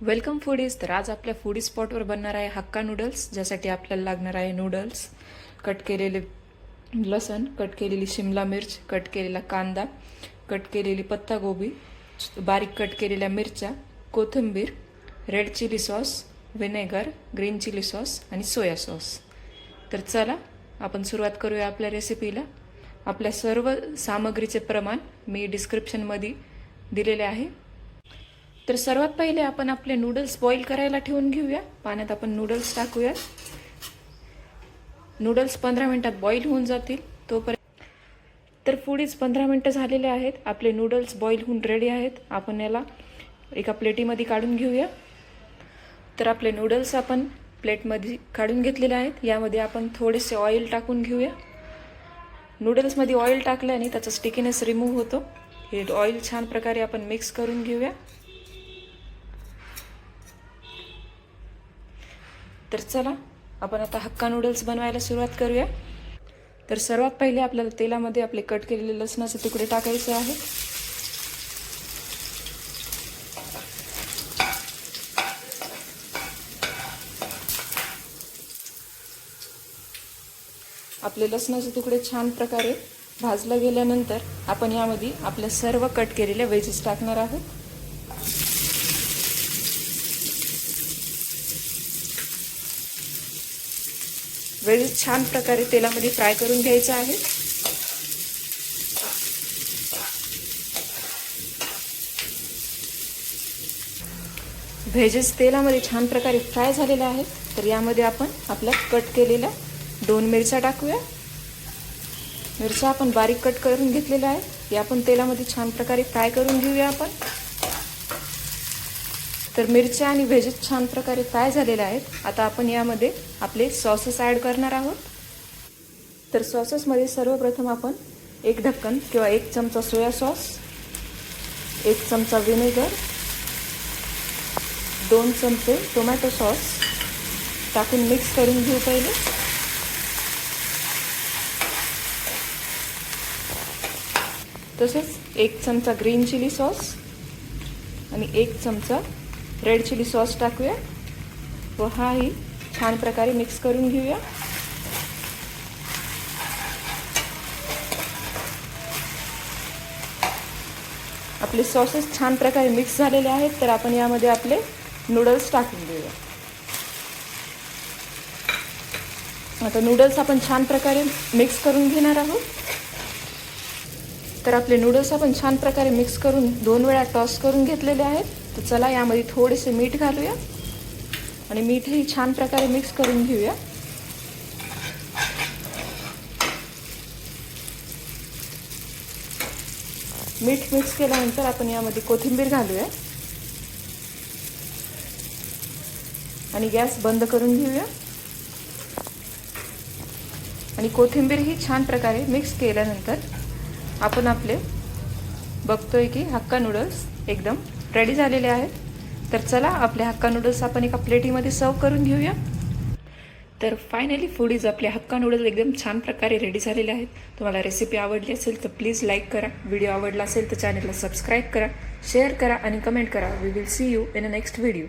Welcome foodies तर आज आपल्या फूडी स्पॉटवर बनणार आहे हक्का नूडल्स ज्यासाठी आपल्याला लागणार आहे नूडल्स कट केलेले लसण कट केलेली शिमला मिर्च कट केलेला कांदा कट केलेली पत्तागोबी बारीक कट केलेल्या मिरच्या कोथिंबीर red chilli sauce vinegar green chilli sauce आणि सोया सॉस तर चला आपण सुरुवात करूया आपल्या रेसिपीला आपल्या सर्व सामग्रीचे प्रमाण मी डिस्क्रिप्शनमध्ये दिलेले आहे. तर सर्वात पहिले आपण आपले नूडल्स बॉईल करायला ठेवून घेऊया. पाण्यात आपण नूडल्स टाकूया. नूडल्स पंधरा मिनटात बॉईल होऊन जातील. तोपर्यंत तर पुढीच पंधरा मिनटं झालेले आहेत. आपले नूडल्स बॉईल होऊन रेडी आहेत. आपण याला एका प्लेटीमध्ये काढून घेऊया. तर आपले नूडल्स आपण प्लेटमध्ये काढून घेतलेले आहेत. यामध्ये आपण थोडेसे ऑइल टाकून घेऊया. नूडल्समध्ये ऑइल टाकल्याने त्याचा स्टिकीनेस रिमूव्ह होतो. हे ऑइल छान प्रकारे आपण मिक्स करून घेऊया. तर चला आपण आता हक्का नूडल्स बनवायला सुरुवात करूया. तर सर्वात पहिले आपल्याला तेलामध्ये आपले कट केलेले लसणाचे तुकडे टाकायचे आहेत. आपले लसणाचे तुकडे छान प्रकारे भाजलं गेल्यानंतर आपण यामध्ये आपल्या सर्व कट केलेल्या वेजेस टाकणार आहोत. वेळी छान प्रकारे तेलामध्ये फ्राय करून घ्यायचं आहे. व्हेजेस तेलामध्ये छान प्रकारे फ्राय झालेले आहेत. तर यामध्ये आपण आपल्या कट केलेल्या दोन मिरच्या टाकूया. मिरच्या आपण बारीक कट करून घेतलेल्या आहेत. या पण तेलामध्ये छान प्रकारे फ्राय करून घेऊया आपण. तर मिरच्या आणि व्हेजेस छान प्रकारे फ्राय झालेल्या आहेत. आता आपण यामध्ये आपले सॉसेस ॲड करणार आहोत. तर सॉसेसमध्ये सर्वप्रथम आपण एक ढक्कन किंवा एक चमचा सोया सॉस एक चमचा व्हिनेगर दोन चमचे टोमॅटो सॉस टाकून मिक्स करून घेऊ पहिले. तसेच एक चमचा ग्रीन चिली सॉस आणि एक चमचा रेड चिली सॉस टाकूया. व हाही छान प्रकारे मिक्स करून घेऊया. आपले सॉसेस छान प्रकारे मिक्स झालेले आहेत तर आपण यामध्ये आपले नूडल्स टाकून देऊया. आता नूडल्स आपण छान प्रकारे मिक्स करून घेणार आहोत. तर आपले नूडल्स आपण छान प्रकारे मिक्स करून दोन वेळा टॉस करून घेतलेले आहेत. तर चला यामध्ये थोडेसे मीठ घालूया. आणि मीठही छान प्रकारे मिक्स करून घेऊया. मीठ मिक्स केल्यानंतर आपण यामध्ये कोथिंबीर घालूया. आणि गॅस बंद करून घेऊया. आणि कोथिंबीर ही छान प्रकारे मिक्स केल्यानंतर आपण आपले बघतोय की हक्का नूडल्स एकदम रेडी झालेले आहेत तर चला आपल्या हक्का नूडल्स आपण एका प्लेटीमध्ये सर्व करून घेऊया. तर फायनली फूडीज आपले हक्का नूडल्स एकदम छान प्रकारे रेडी झालेले आहेत. तुम्हाला रेसिपी आवडली असेल तर प्लीज लाईक करा. व्हिडिओ आवडला असेल तर चॅनलला सबस्क्राईब करा शेअर करा आणि कमेंट करा. We will see you in a next video